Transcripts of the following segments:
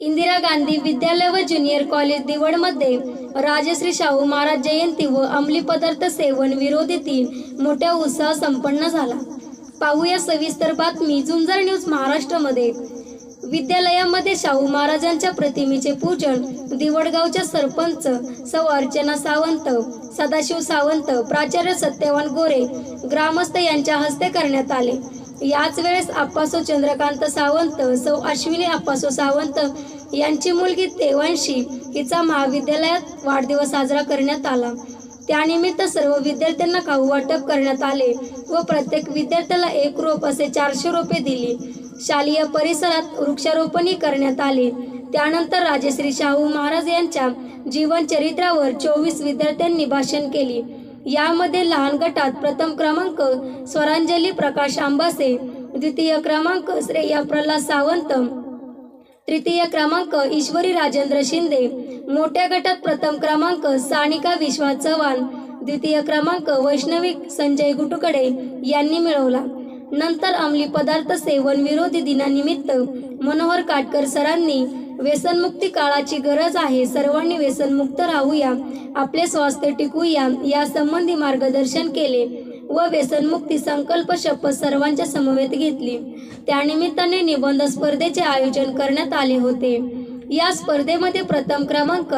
इंदिरा गांधी विद्यालय व junior college दिवडमध्ये राजश्री शाहू महाराज जयंती व अंमली पदार्थ सेवन विरोधी मोठ्या उत्साह संपन्न झाला. पाहूया सविस्तर बातमी झुंजर न्यूज महाराष्ट्रामध्ये. विद्यालयामध्ये शाहू महाराजांच्या प्रतिमेचे पूजन दिवडगावच्या सरपंच सौ अर्चना सावंत सदाशिव सावंत प्राचार्य सत्यवान गोरे ग्रामस्थ यांच्या हस्ते करण्यात आले. याच वेळेस आप्पासो चंद्रकांत सावंत सौ अश्विनी आप्पासो सावंत यांची मुलगी तेवांशी हिचा महाविद्यालयात वाढदिवस साजरा करण्यात आला. त्यानिमित्त सर्व विद्यार्थ्यांना खाऊ वाटप करण्यात आले व प्रत्येक विद्यार्थ्याला एक रोप असे चारशे रोपे दिली. शालेय परिसरात वृक्षारोपणही करण्यात आले. त्यानंतर राजश्री शाहू महाराज यांच्या जीवनचरित्रावर चोवीस विद्यार्थ्यांनी भाषण केले. यामध्ये लहान गटात प्रथम क्रमांक स्वरांजली प्रकाश आंबासे द्वितीय क्रमांक श्रेया प्रल्हाद सावंत तृतीय क्रमांक ईश्वरी राजेंद्र शिंदे मोठ्या गटात प्रथम क्रमांक सानिका विश्वास चव्हाण द्वितीय क्रमांक वैष्णवी संजय गुटुकडे यांनी मिळवला. नंतर अंमली पदार्थ सेवन विरोधी दिनानिमित्त मनोहर काटकर सरांनी व्यसनमुक्ती काळाची गरज आहे. सर्वांनी व्यसनमुक्त राहूया आपले स्वास्थ्य टिकूया या संबंधी मार्गदर्शन केले व व्यसनमुक्ती संकल्प शपथ सर्वांच्या समवेत घेतली. त्यानिमित्ताने निबंध स्पर्धेचे आयोजन करण्यात आले होते. या स्पर्धेमध्ये प्रथम क्रमांक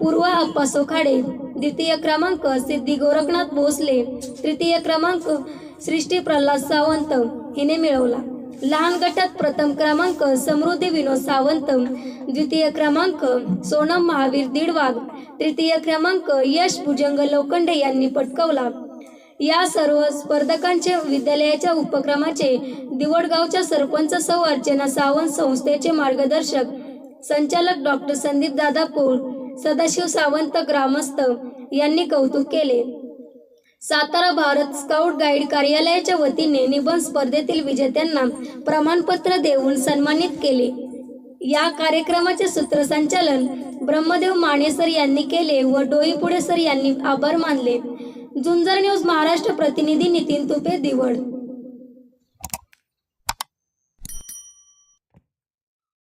पूर्वा अप्पा सोखाडे द्वितीय क्रमांक सिद्धी गोरखनाथ भोसले तृतीय क्रमांक सृष्टी प्रल्हाद सावंत हिने मिळवला. लहान गटात प्रथम क्रमांक समृद्धी विनोद सावंत द्वितीय क्रमांक सोनम महावीर दिडवाग तृतीय क्रमांक यश भुजंग लोखंडे यांनी पटकवला. या सर्व स्पर्धकांचे विद्यालयाच्या उपक्रमाचे दिवडगावच्या सरपंच सौ अर्चना सावंत संस्थेचे मार्गदर्शक संचालक डॉक्टर संदीप दादापूर सदाशिव सावंत ग्रामस्थ यांनी कौतुक केले. सातारा भारत स्काउट गाईड कार्यालयाच्या वतीने निबंध स्पर्धेतील विजेत्यांना प्रमाणपत्र देऊन सन्मानित केले. या कार्यक्रमाचे सूत्रसंचालन ब्रह्मदेव मानेसर यांनी केले व डोईपुडे सर यांनी आभार मानले. झुंजर न्यूज महाराष्ट्र प्रतिनिधी नितीन तुपे दिवड